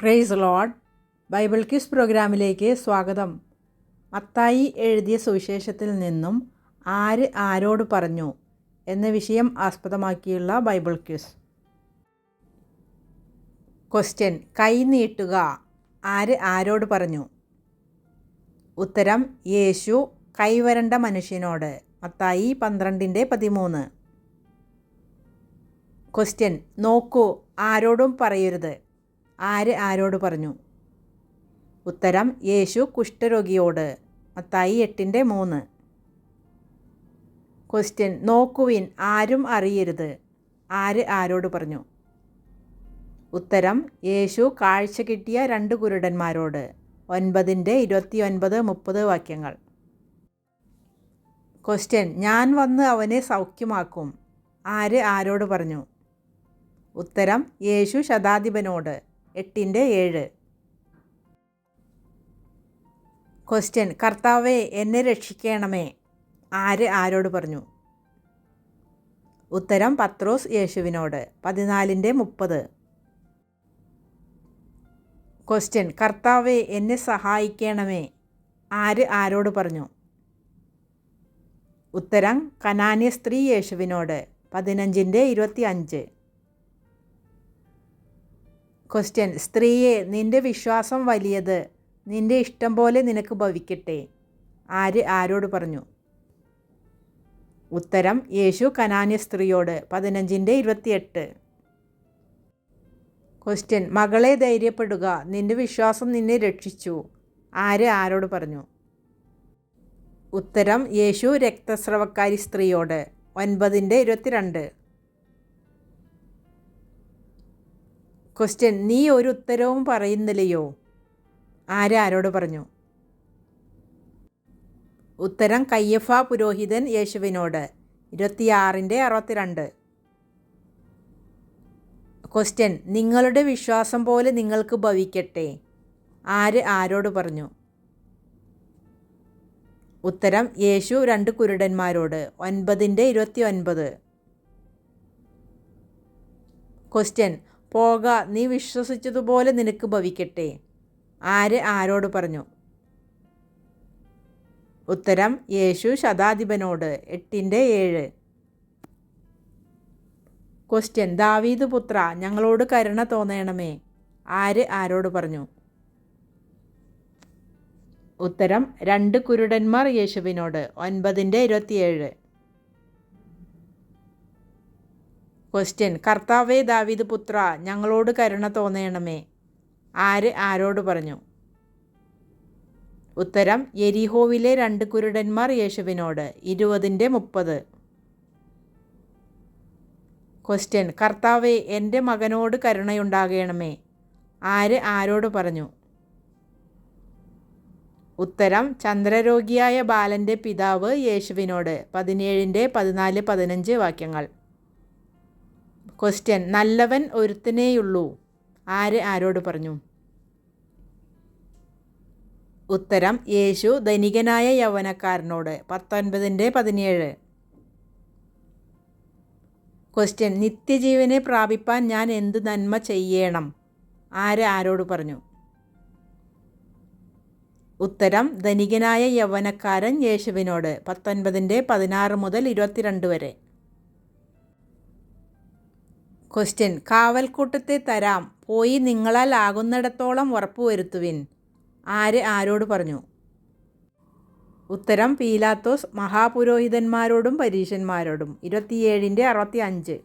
Praise load Bible quiz പ്രോഗ്രാമിലേക്ക് സ്വാഗതം. മത്തായി എഴുതിയ സുവിശേഷത്തിൽ നിന്നും ആര് ആരോട് പറഞ്ഞു എന്ന വിഷയം ആസ്പദമാക്കിയുള്ള ബൈബിൾ ക്യൂസ് ക്വസ്റ്റ്യൻ കൈ നീട്ടുക. ആര് ആരോട് പറഞ്ഞു? ഉത്തരം. യേശു കൈവരണ്ട മനുഷ്യനോട്. മത്തായി പന്ത്രണ്ടിന്റെ പതിമൂന്ന്. ക്വസ്റ്റ്യൻ നോക്കൂ. ആരോടും പറയരുത്. ആര് ആരോട് പറഞ്ഞു? ഉത്തരം യേശു കുഷ്ഠരോഗിയോട്. മത്തായി എട്ടിന്റെ മൂന്ന്. ക്വസ്റ്റ്യൻ നോക്കുവിൻ ആരും അറിയരുത്. ആര് ആരോട് പറഞ്ഞു? ഉത്തരം യേശു കാഴ്ച കിട്ടിയ രണ്ട് കുരുടന്മാരോട്. ഒൻപതിന്റെ ഇരുപത്തി ഒൻപത് മുപ്പത് വാക്യങ്ങൾ. ക്വസ്റ്റ്യൻ ഞാൻ വന്ന് അവനെ സൗഖ്യമാക്കും. ആര് ആരോട് പറഞ്ഞു? ഉത്തരം യേശു ശതാധിപനോട്. എട്ടിന്റെ ഏഴ്. ക്വസ്റ്റ്യൻ കർത്താവെ എന്നെ രക്ഷിക്കണമേ. ആര് ആരോട് പറഞ്ഞു? ഉത്തരം പത്രോസ് യേശുവിനോട്. പതിനാലിന്റെ മുപ്പത്. ക്വസ്റ്റ്യൻ കർത്താവെ എന്നെ സഹായിക്കണമേ. ആര് ആരോട് പറഞ്ഞു? ഉത്തരം കനാന്യ സ്ത്രീ യേശുവിനോട്. പതിനഞ്ചിന്റെ ഇരുപത്തി അഞ്ച് ക്വസ്റ്റ്യൻ സ്ത്രീയെ നിന്റെ വിശ്വാസം വലിയത് നിന്റെ ഇഷ്ടം പോലെ നിനക്ക് ഭവിക്കട്ടെ. ആര് ആരോട് പറഞ്ഞു? ഉത്തരം യേശു കനാന്യ സ്ത്രീയോട്. പതിനഞ്ചിന്റെ ഇരുപത്തിയെട്ട്. ക്വസ്റ്റ്യൻ മകളെ ധൈര്യപ്പെടുക. നിന്റെ വിശ്വാസം നിന്നെ രക്ഷിച്ചു. ആര് ആരോട് പറഞ്ഞു? ഉത്തരം യേശു രക്തസ്രവക്കാരി സ്ത്രീയോട്. ഒൻപതിന്റെ ഇരുപത്തിരണ്ട്. ക്വസ്റ്റ്യൻ നീ ഒരു ഉത്തരവും പറയുന്നില്ലയോ? ആരാരോട് പറഞ്ഞു? ഉത്തരം കയ്യഫ പുരോഹിതൻ യേശുവിനോട്. ഇരുപത്തിയാറിന്റെ അറുപത്തിരണ്ട്. ക്വസ്റ്റ്യൻ നിങ്ങളുടെ വിശ്വാസം പോലെ നിങ്ങൾക്ക് ഭവിക്കട്ടെ. ആര് ആരോട് പറഞ്ഞു? ഉത്തരം യേശു രണ്ട് കുരുടന്മാരോട്. ഒൻപതിന്റെ ഇരുപത്തി ഒൻപത് ക്വസ്റ്റ്യൻ പോക നീ വിശ്വസിച്ചതുപോലെ നിനക്ക് ഭവിക്കട്ടെ. ആര് ആരോട് പറഞ്ഞു? ഉത്തരം യേശു ശതാധിപനോട്. എട്ടിന്റെ ഏഴ്. ക്വസ്റ്റ്യൻ ദാവീദ് പുത്ര ഞങ്ങളോട് കരുണ തോന്നണമേ. ആര് ആരോട് പറഞ്ഞു? ഉത്തരം രണ്ട് കുരുടന്മാർ യേശുവിനോട്. ഒൻപതിന്റെ ഇരുപത്തിയേഴ്. ക്വസ്റ്റ്യൻ കർത്താവേ ദാവീദ് പുത്ര ഞങ്ങളോട് കരുണ തോന്നണമേ. ആര്? ആരോട് പറഞ്ഞു? ഉത്തരം എരിഹോവിലെ രണ്ട് കുരുടന്മാർ യേശുവിനോട്. ഇരുപതിന്റെ മുപ്പത്. ക്വസ്റ്റ്യൻ കർത്താവെ എന്റെ മകനോട് കരുണയുണ്ടാകണമേ. ആര്? ആരോട് പറഞ്ഞു? ഉത്തരം ചന്ദ്രരോഗിയായ ബാലന്റെ പിതാവ് യേശുവിനോട്. പതിനേഴിന്റെ പതിനാല് പതിനഞ്ച് വാക്യങ്ങൾ. ക്വസ്റ്റ്യൻ നല്ലവൻ ഒരുത്തനേയുള്ളൂ. ആര് ആരോട് പറഞ്ഞു? ഉത്തരം. യേശു ധനികനായ യൗവനക്കാരനോട്. പത്തൊൻപതിന്റെ പതിനേഴ്. ക്വസ്റ്റ്യൻ നിത്യജീവനെ പ്രാപിപ്പാൻ ഞാൻ എന്ത് നന്മ ചെയ്യണം? ആര് ആരോട് പറഞ്ഞു? ഉത്തരം. ധനികനായ യൗവനക്കാരൻ യേശുവിനോട്. പത്തൊൻപതിന്റെ പതിനാറ് മുതൽ ഇരുപത്തിരണ്ട് വരെ. ക്വസ്റ്റ്യൻ കാവൽക്കൂട്ടത്തെ തരാം. പോയി നിങ്ങളാൽ ആകുന്നിടത്തോളം ഉറപ്പുവരുത്തുവിൻ ആര് ആരോട് പറഞ്ഞു? ഉത്തരം പീലാത്തോസ് മഹാപുരോഹിതന്മാരോടും പരീശന്മാരോടും. ഇരുപത്തിയേഴിന്റെ അറുപത്തി അഞ്ച്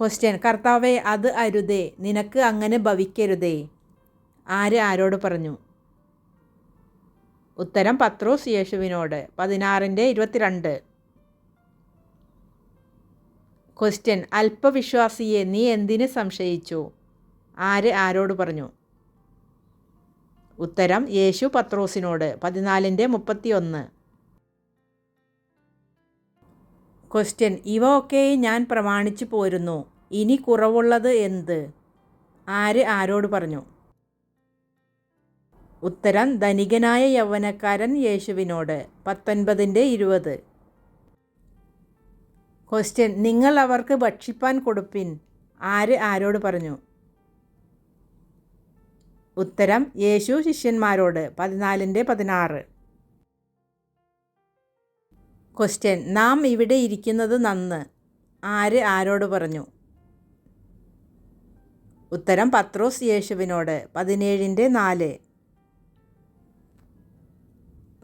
ക്വസ്റ്റ്യൻ കർത്താവെ അത് അരുതേ. നിനക്ക് അങ്ങനെ ഭവിക്കരുതേ. ആര് ആരോട് പറഞ്ഞു? ഉത്തരം പത്രോസ് യേശുവിനോട്. പതിനാറിന്റെ ഇരുപത്തിരണ്ട്. ക്വസ്റ്റ്യൻ അല്പവിശ്വാസിയെ നീ എന്തിന് സംശയിച്ചു? ആര് ആരോട് പറഞ്ഞു? ഉത്തരം യേശു പത്രോസിനോട് പതിനാലിന്റെ മുപ്പത്തി ഒന്ന് ക്വസ്റ്റ്യൻ ഇവ ഒക്കെ ഞാൻ പ്രമാണിച്ചു പോരുന്നു. ഇനി കുറവുള്ളത് എന്ത്? ആര് ആരോട് പറഞ്ഞു? ഉത്തരം ധനികനായ യൗവനക്കാരൻ യേശുവിനോട് പത്തൊൻപതിന്റെ ഇരുപത്. ക്വസ്റ്റ്യൻ നിങ്ങൾ അവർക്ക് ഭക്ഷിപ്പാൻ കൊടുപ്പിൻ. ആര് ആരോട് പറഞ്ഞു? ഉത്തരം യേശു ശിഷ്യന്മാരോട്. പതിനാലിന്റെ പതിനാറ്. ക്വസ്റ്റ്യൻ നാം ഇവിടെ ഇരിക്കുന്നത് നന്ന്. ആര് ആരോട് പറഞ്ഞു? ഉത്തരം പത്രോസ് യേശുവിനോട്. പതിനേഴിന്റെ നാല്.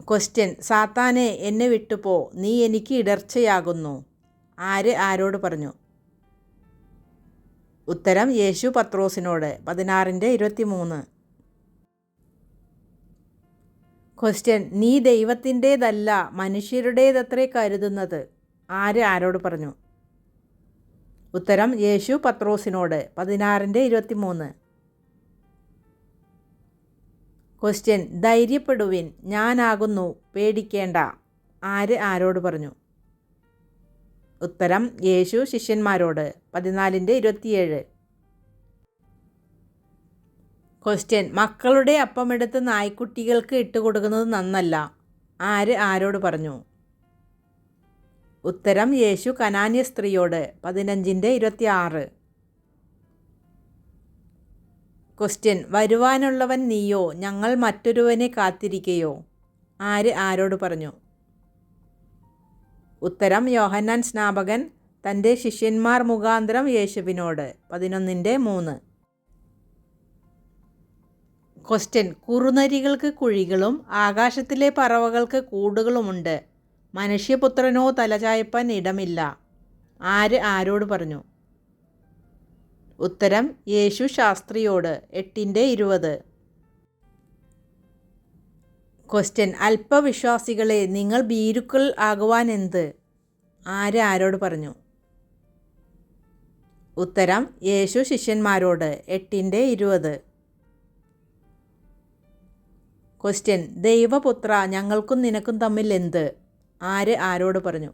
ക്വസ്റ്റ്യൻ സാത്താനെ എന്നെ വിട്ടുപോ. നീ എനിക്ക് ഇടർച്ചയാകുന്നു. ആര് ആരോട് പറഞ്ഞു? ഉത്തരം യേശു പത്രോസിനോട് പതിനാറിന്റെ ഇരുപത്തി മൂന്ന് ക്വസ്റ്റ്യൻ നീ ദൈവത്തിന്റേതല്ല മനുഷ്യരുടേതത്രേ കരുതുന്നത്? ആര് ആരോട് പറഞ്ഞു? ഉത്തരം യേശു പത്രോസിനോട് പതിനാറിന്റെ ഇരുപത്തി മൂന്ന് ക്വസ്റ്റ്യൻ ധൈര്യപ്പെടുവിൻ ഞാനാകുന്നു പേടിക്കേണ്ട. ആര് ആരോട് പറഞ്ഞു? ഉത്തരം യേശു ശിഷ്യന്മാരോട്. പതിനാലിന്റെ ഇരുപത്തിയേഴ്. ക്വസ്റ്റ്യൻ മക്കളുടെ അപ്പമെടുത്ത് നായ്ക്കുട്ടികൾക്ക് ഇട്ടുകൊടുക്കുന്നത് നന്നല്ല. ആര് ആരോട് പറഞ്ഞു? ഉത്തരം യേശു കനാന്യ സ്ത്രീയോട്. പതിനഞ്ചിന്റെ ഇരുപത്തി ആറ് ക്വസ്റ്റ്യൻ വരുവാനുള്ളവൻ നീയോ? ഞങ്ങൾ മറ്റൊരുവനെ കാത്തിരിക്കയോ? ആര് ആരോട് പറഞ്ഞു? ഉത്തരം യോഹന്നാൻ സ്നാപകൻ തന്റെ ശിഷ്യന്മാർ മുഖാന്തരം യേശുവിനോട്. പതിനൊന്നിന്റെ മൂന്ന്. ക്വസ്റ്റ്യൻ കുറുനരികൾക്ക് കുഴികളും ആകാശത്തിലെ പറവകൾക്ക് കൂടുകളുമുണ്ട്. മനുഷ്യപുത്രനോ തലചായ്പാൻ ഇടമില്ല. ആര് ആരോട് പറഞ്ഞു? ഉത്തരം യേശു ശാസ്ത്രിയോട്. എട്ടിന്റെ ഇരുപത്. ക്വസ്റ്റ്യൻ അല്പവിശ്വാസികളെ നിങ്ങൾ ഭീരുക്കൾ ആകുവാൻ എന്ത് ആര് ആരോട് പറഞ്ഞു? ഉത്തരം യേശു ശിഷ്യന്മാരോട്. എട്ടിന്റെ ഇരുപത്. ക്വസ്റ്റ്യൻ ദൈവപുത്ര ഞങ്ങൾക്കും നിനക്കും തമ്മിൽ എന്ത്? ആര് ആരോട് പറഞ്ഞു?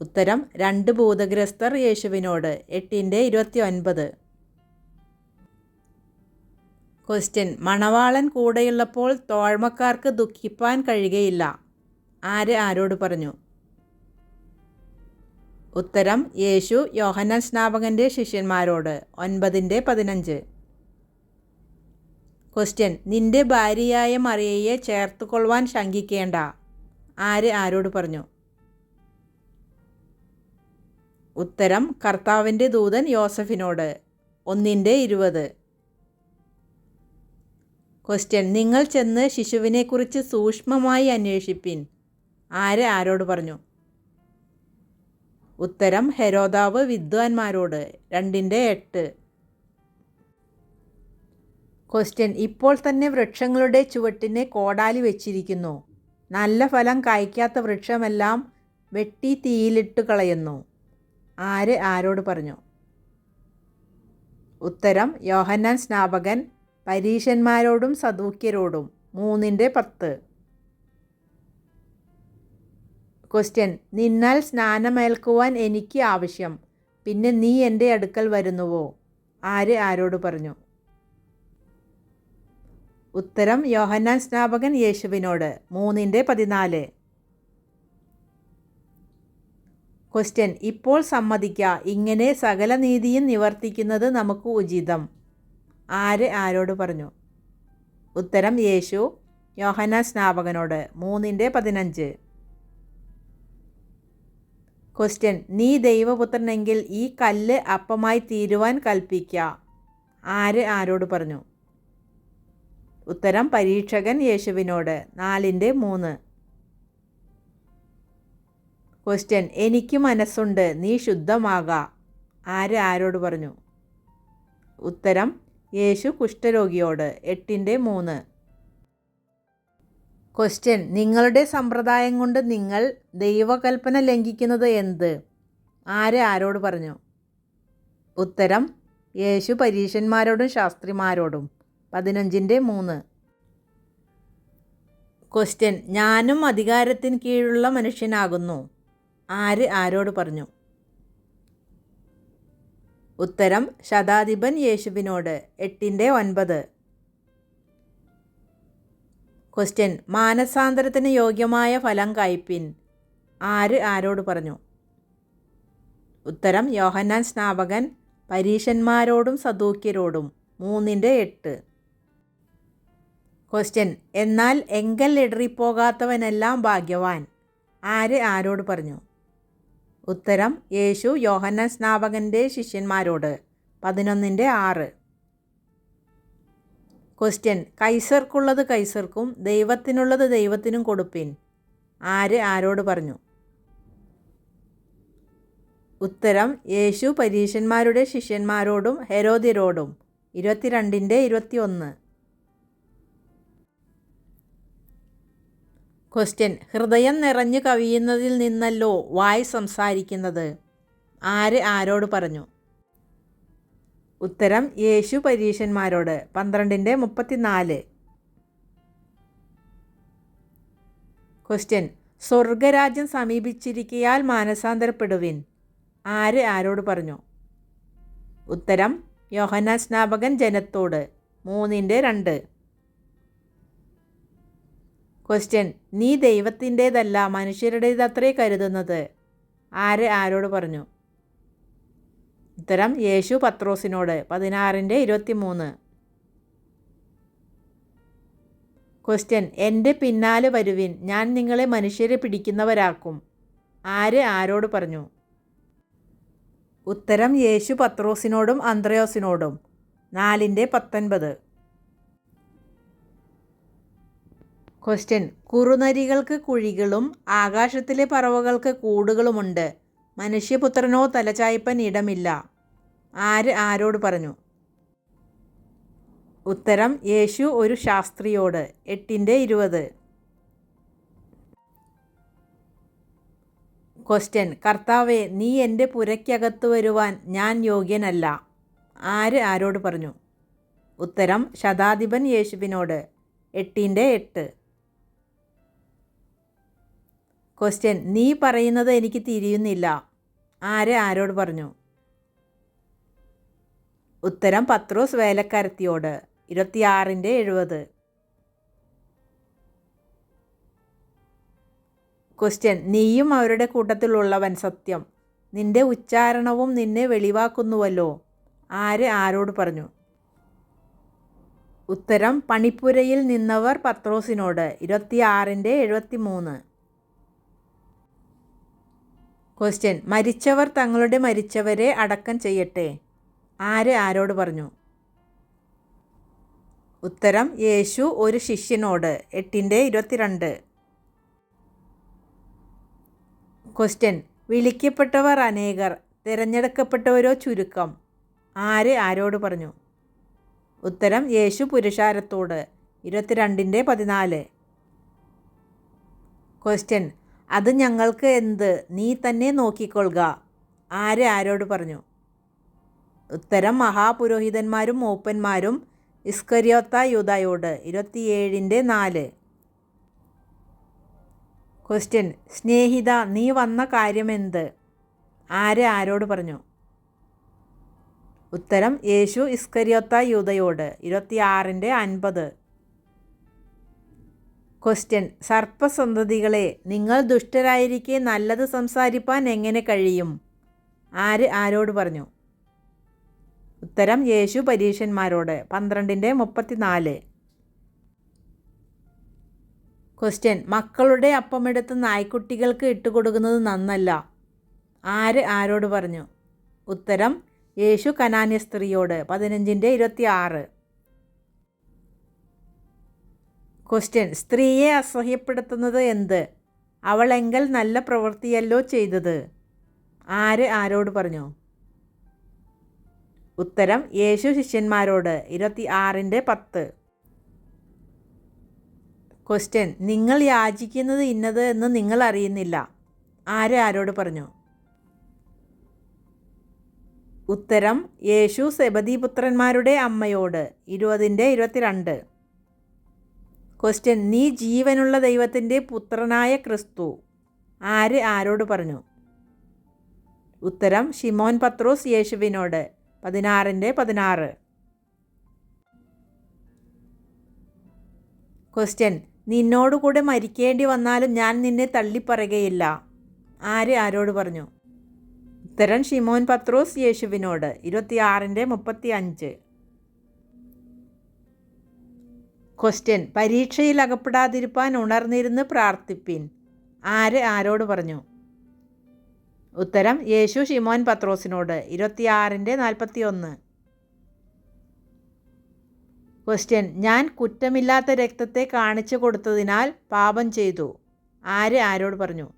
ഉത്തരം രണ്ട് ഭൂതഗ്രസ്തർ യേശുവിനോട്. എട്ടിന്റെ ഇരുപത്തി ഒൻപത്. ക്വസ്റ്റ്യൻ മണവാളൻ കൂടെയുള്ളപ്പോൾ തോഴ്മക്കാർക്ക് ദുഃഖിപ്പാൻ കഴിയുകയില്ല. ആര് ആരോട് പറഞ്ഞു? ഉത്തരം യേശു യോഹന്നാൻ സ്നാപകന്റെ ശിഷ്യന്മാരോട് ഒൻപതിന്റെ പതിനഞ്ച്. ക്വസ്റ്റ്യൻ നിന്റെ ഭാര്യയായ മറിയയെ ചേർത്തുകൊള്ളുവാൻ ശങ്കിക്കേണ്ട. ആര് ആരോട് പറഞ്ഞു? ഉത്തരം കർത്താവിന്റെ ദൂതൻ യോസഫിനോട് ഒന്നിന്റെ ഇരുപത്. ക്വസ്റ്റ്യൻ നിങ്ങൾ ചെന്ന് ശിശുവിനെക്കുറിച്ച് സൂക്ഷ്മമായി അന്വേഷിപ്പിൻ. ആര് ആരോട് പറഞ്ഞു? ഉത്തരം ഹെരോദാവ് വിദ്വാൻമാരോട്. രണ്ടിന്റെ എട്ട്. ക്വസ്റ്റ്യൻ ഇപ്പോൾ തന്നെ വൃക്ഷങ്ങളുടെ ചുവട്ടിനെ കോടാലി വെച്ചിരിക്കുന്നു. നല്ല ഫലം കായ്ക്കാത്ത വൃക്ഷമെല്ലാം വെട്ടി തീയിലിട്ട് കളയുന്നു. ആര് ആരോട് പറഞ്ഞു? ഉത്തരം യോഹന്നാൻ സ്നാപകൻ പരീശന്മാരോടും സദൂക്യരോടും. മൂന്നിന്റെ പത്ത്. ക്വസ്റ്റ്യൻ നിന്നാൽ സ്നാനമേൽക്കുവാൻ എനിക്ക് ആവശ്യം. പിന്നെ നീ എന്റെ അടുക്കൽ വരുന്നുവോ? ആര് ആരോട് പറഞ്ഞു? ഉത്തരം യോഹന്നാൻ സ്നാപകൻ യേശുവിനോട്. മൂന്നിന്റെ പതിനാല്. ക്വസ്റ്റ്യൻ ഇപ്പോൾ സമ്മതിക്കുക ഇങ്ങനെ സകല നീതിയും നിവർത്തിക്കുന്നത് നമുക്ക് ഉചിതം. ആര് ആരോട് പറഞ്ഞു? ഉത്തരം യേശു യോഹന സ്നാപകനോട് മൂന്നിന്റെ പതിനഞ്ച്. ക്വസ്റ്റ്യൻ നീ ദൈവപുത്രനെങ്കിൽ ഈ കല്ല് അപ്പമായി തീരുവാൻ കൽപ്പിക്ക. ആര് ആരോട് പറഞ്ഞു? ഉത്തരം പരീക്ഷകൻ യേശുവിനോട് നാലിന്റെ മൂന്ന്. ക്വസ്റ്റ്യൻ എനിക്ക് മനസ്സുണ്ട് നീ ശുദ്ധമാകാം. ആര് ആരോട് പറഞ്ഞു? ഉത്തരം യേശു കുഷ്ഠരോഗിയോട് എട്ടിന്റെ മൂന്ന്. ക്വസ്റ്റ്യൻ നിങ്ങളുടെ സമ്പ്രദായം കൊണ്ട് നിങ്ങൾ ദൈവകൽപ്പന ലംഘിക്കുന്നത് എന്ത്? ആര് ആരോട് പറഞ്ഞു? ഉത്തരം യേശു പരീശന്മാരോടും ശാസ്ത്രിമാരോടും. പതിനഞ്ചിന്റെ മൂന്ന്. ക്വസ്റ്റ്യൻ ഞാനും അധികാരത്തിന് കീഴുള്ള മനുഷ്യനാകുന്നു. ആര് ആരോട് പറഞ്ഞു? ഉത്തരം ശതാധിപൻ യേശുവിനോട് എട്ടിന്റെ ഒൻപത്. ക്വസ്റ്റ്യൻ മാനസാന്തരത്തിന് യോഗ്യമായ ഫലം കായ്പിൻ. ആര് ആരോട് പറഞ്ഞു? ഉത്തരം യോഹന്നാൻ സ്നാപകൻ പരീശന്മാരോടും സദൂക്യരോടും. മൂന്നിന്റെ എട്ട്. ക്വസ്റ്റ്യൻ എന്നാൽ എങ്കൽ ഇടറിപ്പോകാത്തവനെല്ലാം ഭാഗ്യവാൻ. ആര് ആരോട് പറഞ്ഞു? ഉത്തരം യേശു യോഹന്നാൻ സ്നാപകന്റെ ശിഷ്യന്മാരോട്. പതിനൊന്നിന്റെ ആറ്. ക്വസ്റ്റ്യൻ കൈസർക്കുള്ളത് കൈസർക്കും ദൈവത്തിനുള്ളത് ദൈവത്തിനും കൊടുപ്പിൻ. ആര് ആരോട് പറഞ്ഞു? ഉത്തരം യേശു പരീശന്മാരുടെ ശിഷ്യന്മാരോടും ഹെരോദ്യരോടും. ഇരുപത്തിരണ്ടിന്റെ ഇരുപത്തിയൊന്ന്. ക്വസ്റ്റ്യൻ ഹൃദയം നിറഞ്ഞു കവിയുന്നതിൽ നിന്നല്ലോ വായ് സംസാരിക്കുന്നത്? ആര് ആരോട് പറഞ്ഞു? ഉത്തരം യേശു പരീശന്മാരോട്. പന്ത്രണ്ടിന്റെ മുപ്പത്തിനാല്. ക്വസ്റ്റ്യൻ സ്വർഗരാജ്യം സമീപിച്ചിരിക്കയാൽ മാനസാന്തരപ്പെടുവിൻ. ആര് ആരോട് പറഞ്ഞു? ഉത്തരം യോഹന സ്നാപകൻ ജനത്തോട്. മൂന്നിന്റെ രണ്ട്. ക്വസ്റ്റ്യൻ നീ ദൈവത്തിന്റേതല്ല മനുഷ്യരുടേതത്രേ കരുതുന്നത്? ആര് ആരോട് പറഞ്ഞു? ഉത്തരം യേശു പത്രോസിനോട് പതിനാറിന്റെ ഇരുപത്തി മൂന്ന് ക്വസ്റ്റ്യൻ എന്റെ പിന്നാലെ വരുവിൻ ഞാൻ നിങ്ങളെ മനുഷ്യരെ പിടിക്കുന്നവരാക്കും. ആര് ആരോട് പറഞ്ഞു? ഉത്തരം യേശു പത്രോസിനോടും അന്ത്രയോസിനോടും. നാലിന്റെ പത്തൊൻപത്. ക്വസ്റ്റ്യൻ കുറുനരികൾക്ക് കുഴികളും ആകാശത്തിലെ പറവകൾക്ക് കൂടുകളുമുണ്ട്. മനുഷ്യപുത്രനോ തലചായ്പൻ ഇടമില്ല. ആര് ആരോട് പറഞ്ഞു? ഉത്തരം യേശു ഒരു ശാസ്ത്രിയോട്. എട്ടിന്റെ ഇരുപത്. ക്വസ്റ്റ്യൻ കർത്താവെ നീ എന്റെ പുരയ്ക്കകത്ത് വരുവാൻ ഞാൻ യോഗ്യനല്ല. ആര് ആരോട് പറഞ്ഞു? ഉത്തരം ശതാധിപൻ യേശുവിനോട്. എട്ടിന്റെ എട്ട്. ക്വസ്റ്റ്യൻ നീ പറയുന്നത് എനിക്ക് തിരിയുന്നില്ല. ആരെ ആരോട് പറഞ്ഞു? ഉത്തരം പത്രോസ് വേലക്കാരത്തിയോട്. ഇരുപത്തിയാറിന്റെ എഴുപത്. ക്വസ്റ്റ്യൻ നീയും അവരുടെ കൂട്ടത്തിലുള്ളവൻ സത്യം. നിന്റെ ഉച്ചാരണവും നിന്നെ വെളിവാക്കുന്നുവല്ലോ. ആര് ആരോട് പറഞ്ഞു? ഉത്തരം പണിപ്പുരയിൽ നിന്നവർ പത്രോസിനോട്. ഇരുപത്തിയാറിന്റെ എഴുപത്തി മൂന്ന് ക്വസ്റ്റ്യൻ മരിച്ചവർ തങ്ങളുടെ മരിച്ചവരെ അടക്കം ചെയ്യട്ടെ? ആര് ആരോട് പറഞ്ഞു? ഉത്തരം യേശു ഒരു ശിഷ്യനോട്. എട്ടിന്റെ ഇരുപത്തിരണ്ട്. ക്വസ്റ്റ്യൻ വിളിക്കപ്പെട്ടവർ അനേകർ തിരഞ്ഞെടുക്കപ്പെട്ടവരോ ചുരുക്കം. ആര് ആരോട് പറഞ്ഞു? ഉത്തരം യേശു പുരുഷാരത്തോട്. ഇരുപത്തിരണ്ടിന്റെ പതിനാല്. ക്വസ്റ്റ്യൻ അത് ഞങ്ങൾക്ക് എന്ത്? നീ തന്നെ നോക്കിക്കൊള്ളുക. ആര് ആരോട് പറഞ്ഞു? ഉത്തരം മഹാപുരോഹിതന്മാരും മൂപ്പന്മാരും ഇസ്കരിയോത്ത യൂതായോട് ഇരുപത്തിയേഴിന്റെ നാല്. ക്വസ്റ്റ്യൻ സ്നേഹിത നീ വന്ന കാര്യമെന്ത്? ആര് ആരോട് പറഞ്ഞു? ഉത്തരം യേശു ഇസ്കരിയോത്ത യൂതയോട് ഇരുപത്തിയാറിന്റെ അൻപത്. ക്വസ്റ്റ്യൻ സർപ്പസന്തതികളെ നിങ്ങൾ ദുഷ്ടരായിരിക്കെ നല്ലത് സംസാരിപ്പാൻ എങ്ങനെ കഴിയും? ആര് ആരോട് പറഞ്ഞു? ഉത്തരം യേശു പരീക്ഷന്മാരോട് പന്ത്രണ്ടിന്റെ മുപ്പത്തിനാല്. ക്വസ്റ്റ്യൻ മക്കളുടെ അപ്പമെടുത്ത് നായ്ക്കുട്ടികൾക്ക് ഇട്ടുകൊടുക്കുന്നത് നന്നല്ല. ആര് ആരോട് പറഞ്ഞു? ഉത്തരം യേശു കനാന്യ സ്ത്രീയോട്. പതിനഞ്ചിന്റെ ഇരുപത്തി ആറ് ക്വസ്റ്റ്യൻ സ്ത്രീയെ അസഹ്യപ്പെടുത്തുന്നത് എന്ത്? അവളെങ്കിൽ നല്ല പ്രവൃത്തിയല്ലോ ചെയ്തത്. ആര് ആരോട് പറഞ്ഞു? ഉത്തരം യേശു ശിഷ്യന്മാരോട്. ഇരുപത്തി ആറിന്റെ പത്ത്. ക്വസ്റ്റ്യൻ നിങ്ങൾ യാചിക്കുന്നത് ഇന്നത് എന്ന് നിങ്ങൾ അറിയുന്നില്ല. ആര് ആരോട് പറഞ്ഞു? ഉത്തരം യേശു സെബദീപുത്രന്മാരുടെ അമ്മയോട്. ഇരുപതിന്റെ ഇരുപത്തിരണ്ട്. ക്വസ്റ്റ്യൻ നീ ജീവനുള്ള ദൈവത്തിന്റെ പുത്രനായ ക്രിസ്തു. ആര് ആരോട് പറഞ്ഞു? ഉത്തരം ഷിമോൻ പത്രോസ് യേശുവിനോട്. പതിനാറിന്റെ പതിനാറ്. ക്വസ്റ്റ്യൻ നിന്നോടുകൂടെ മരിക്കേണ്ടി വന്നാലും ഞാൻ നിന്നെ തള്ളിപ്പറയുകയില്ല. ആര് ആരോട് പറഞ്ഞു? ഉത്തരം ഷിമോൻ പത്രോസ് യേശുവിനോട്. ഇരുപത്തിയാറിന്റെ മുപ്പത്തി അഞ്ച് ക്വസ്റ്റ്യൻ പരീക്ഷയിൽ അകപ്പെടാതിരിപ്പാൻ ഉണർന്നിരുന്ന് പ്രാർത്ഥിപ്പിൻ. ആര് ആരോട് പറഞ്ഞു? ഉത്തരം യേശു ഷിമോൻ പത്രോസിനോട്. ഇരുപത്തിയാറിന്റെ നാൽപ്പത്തി ഒന്ന് ക്വസ്റ്റ്യൻ ഞാൻ കുറ്റമില്ലാത്ത രക്തത്തെ കാണിച്ചു കൊടുത്തതിനാൽ പാപം ചെയ്തു. ആര് ആരോട് പറഞ്ഞു?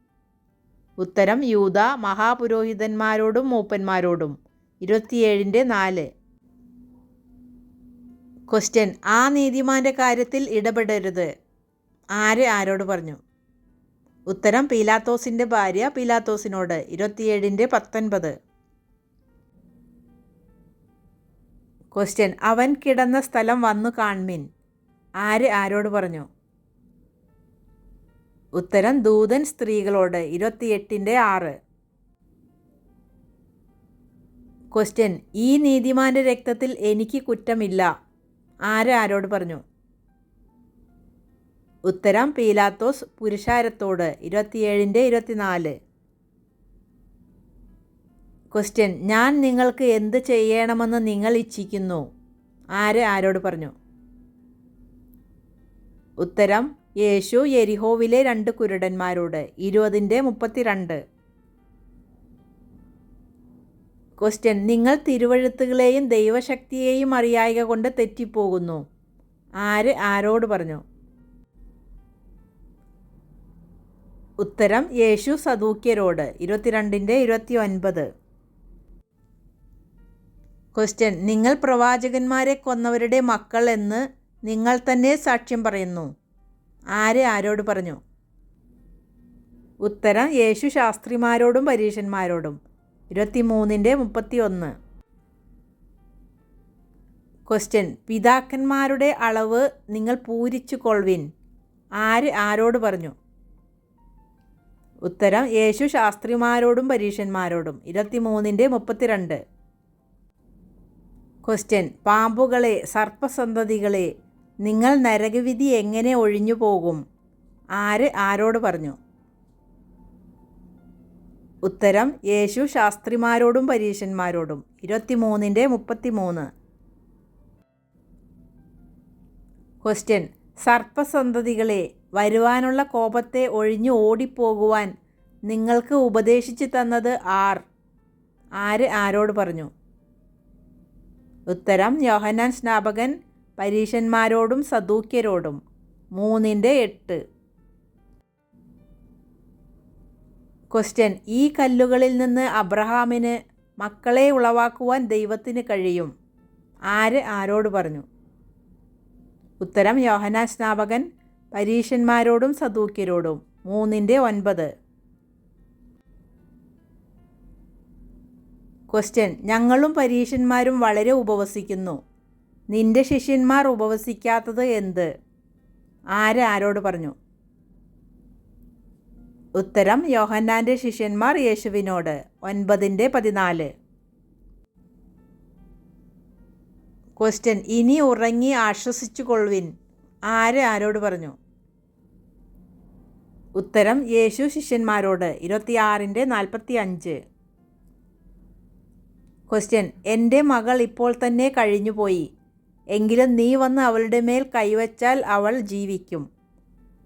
ഉത്തരം യൂത മഹാപുരോഹിതന്മാരോടും മൂപ്പന്മാരോടും. ഇരുപത്തിയേഴിന്റെ നാല്. ക്വസ്റ്റ്യൻ ആ നീതിമാന്റെ കാര്യത്തിൽ ഇടപെടരുത്. ആര് ആരോട് പറഞ്ഞു? ഉത്തരം പീലാത്തോസിന്റെ ഭാര്യ പീലാത്തോസിനോട്. ഇരുപത്തിയേഴിന്റെ പത്തൊൻപത്. ക്വസ്റ്റ്യൻ അവൻ കിടന്ന സ്ഥലം വന്നു കാൺമിൻ ആര് ആരോട് പറഞ്ഞു? ഉത്തരം ദൂതൻ സ്ത്രീകളോട്. ഇരുപത്തിയെട്ടിന്റെ ആറ്. ക്വസ്റ്റ്യൻ ഈ നീതിമാന്റെ രക്തത്തിൽ എനിക്ക് കുറ്റമില്ല. ആര് ആരോട് പറഞ്ഞു? ഉത്തരം പീലാത്തോസ് പുരുഷാരത്തോട് ഇരുപത്തിയേഴിന്റെ ഇരുപത്തിനാല്. ക്വസ്റ്റ്യൻ ഞാൻ നിങ്ങൾക്ക് എന്ത് ചെയ്യണമെന്ന് നിങ്ങൾ ഇച്ഛിക്കുന്നു? ആര് ആരോട് പറഞ്ഞു? ഉത്തരം യേശു എരിഹോവിലെ രണ്ട് കുരുടന്മാരോട് ഇരുപതിന്റെ മുപ്പത്തിരണ്ട്. ക്വസ്റ്റ്യൻ നിങ്ങൾ തിരുവഴുത്തുകളെയും ദൈവശക്തിയെയും അറിയായക കൊണ്ട് തെറ്റിപ്പോകുന്നു. ആര് ആരോട് പറഞ്ഞു? ഉത്തരം യേശു സദൂക്യരോട്. ഇരുപത്തിരണ്ടിന്റെ ഇരുപത്തി ഒൻപത് ക്വസ്റ്റ്യൻ നിങ്ങൾ പ്രവാചകന്മാരെ കൊന്നവരുടെ മക്കൾ എന്ന് നിങ്ങൾ തന്നെ സാക്ഷ്യം പറയുന്നു. ആര് ആരോട് പറഞ്ഞു? ഉത്തരം യേശു ശാസ്ത്രിമാരോടും പരീഷന്മാരോടും ഇരുപത്തിമൂന്നിന്റെ മുപ്പത്തി ഒന്ന് ക്വസ്റ്റ്യൻ പിതാക്കന്മാരുടെ അളവ് നിങ്ങൾ പൂരിച്ചു കൊൾവിൻ ആര് ആരോട് പറഞ്ഞു? ഉത്തരം യേശു ശാസ്ത്രിമാരോടും പരീഷന്മാരോടും ഇരുപത്തിമൂന്നിന്റെ മുപ്പത്തിരണ്ട്. ക്വസ്റ്റ്യൻ പാമ്പുകളെ സർപ്പസന്തതികളെ നിങ്ങൾ നരകവിധി എങ്ങനെ ഒഴിഞ്ഞു പോകും ആര് ആരോട് പറഞ്ഞു? ഉത്തരം യേശു ശാസ്ത്രിമാരോടും പരീശന്മാരോടും. ഇരുപത്തിമൂന്നിന്റെ മുപ്പത്തിമൂന്ന്. ക്വസ്റ്റ്യൻ സർപ്പസന്തതികളെ വരുവാനുള്ള കോപത്തെ ഒഴിഞ്ഞു ഓടിപ്പോകുവാൻ നിങ്ങൾക്ക് ഉപദേശിച്ചു തന്നത് ആർ? ആര് ആരോട് പറഞ്ഞു? ഉത്തരം യോഹനാൻ സ്നാപകൻ പരീശന്മാരോടും സദൂക്യരോടും. മൂന്നിന്റെ എട്ട്. ക്വസ്റ്റ്യൻ ഈ കല്ലുകളിൽ നിന്ന് അബ്രഹാമിന് മക്കളെ ഉളവാക്കുവാൻ ദൈവത്തിന് കഴിയും? ആര് ആരോട് പറഞ്ഞു? ഉത്തരം യോഹനാ സ്നാപകൻ പരീഷന്മാരോടും സദൂക്യരോടും. മൂന്നിന്റെ ഒൻപത്. ക്വസ്റ്റ്യൻ ഞങ്ങളും പരീഷന്മാരും വളരെ ഉപവസിക്കുന്നു. നിന്റെ ശിഷ്യന്മാർ ഉപവസിക്കാത്തത് എന്ത്? ആര് ആരോട് പറഞ്ഞു? ഉത്തരം യോഹന്നാന്റെ ശിഷ്യന്മാർ യേശുവിനോട് ഒൻപതിന്റെ പതിനാല്. ക്വസ്റ്റ്യൻ ഇനി ഉറങ്ങി ആശ്വസിച്ചു കൊള്ളുവിൻ ആര് ആരോട് പറഞ്ഞു? ഉത്തരം യേശു ശിഷ്യന്മാരോട്. ഇരുപത്തിയാറിന്റെ നാൽപ്പത്തി അഞ്ച് ക്വസ്റ്റ്യൻ എന്റെ മകൾ ഇപ്പോൾ തന്നെ കഴിഞ്ഞുപോയി. എങ്കിലും നീ വന്ന് അവളുടെ മേൽ കൈവച്ചാൽ അവൾ ജീവിക്കും.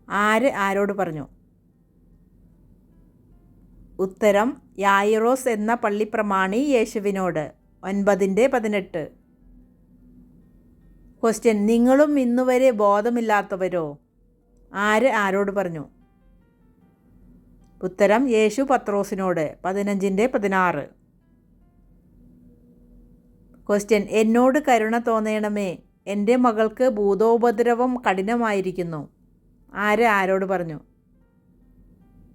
ആര് ആരോട് പറഞ്ഞു? ഉത്തരം യായിറോസ് എന്ന പള്ളിപ്രമാണി യേശുവിനോട്. ഒൻപതിന്റെ പതിനെട്ട്. ക്വസ്റ്റ്യൻ നിങ്ങളും ഇന്നുവരെ ബോധമില്ലാത്തവരോ? ആര് ആരോട് പറഞ്ഞു? ഉത്തരം യേശു പത്രോസിനോട്. പതിനഞ്ചിന്റെ പതിനാറ്. ക്വസ്റ്റ്യൻ എന്നോട് കരുണ തോന്നണമേ. എന്റെ മകൾക്ക് ഭൂതോപദ്രവം കഠിനമായിരിക്കുന്നു. ആര് ആരോട് പറഞ്ഞു?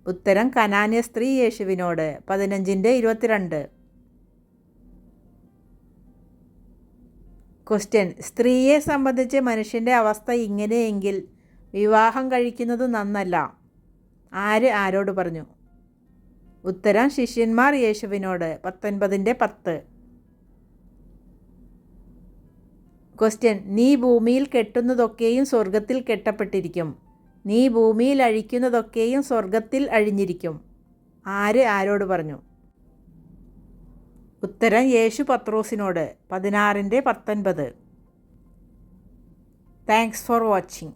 ഉത്തരം കനാന്യ സ്ത്രീ യേശുവിനോട് പതിനഞ്ചിന്റെ ഇരുപത്തിരണ്ട്. ക്വസ്റ്റ്യൻ സ്ത്രീയെ സംബന്ധിച്ച് മനുഷ്യന്റെ അവസ്ഥ ഇങ്ങനെയെങ്കിൽ വിവാഹം കഴിക്കുന്നത് നന്നല്ല. ആര് ആരോട് പറഞ്ഞു? ഉത്തരം ശിഷ്യന്മാർ യേശുവിനോട് പത്തൊൻപതിന്റെ പത്ത്. ക്വസ്റ്റ്യൻ നീ ഭൂമിയിൽ കെട്ടുന്നതൊക്കെയും സ്വർഗത്തിൽ കെട്ടപ്പെട്ടിരിക്കും. നീ ഭൂമിയിൽ അഴിക്കുന്നതൊക്കെയും സ്വർഗത്തിൽ അഴിഞ്ഞിരിക്കും. ആര് ആരോട് പറഞ്ഞു? ഉത്തരം യേശു പത്രോസിനോട് പതിനാറിന്റെ പത്തൊൻപത്. Thanks for watching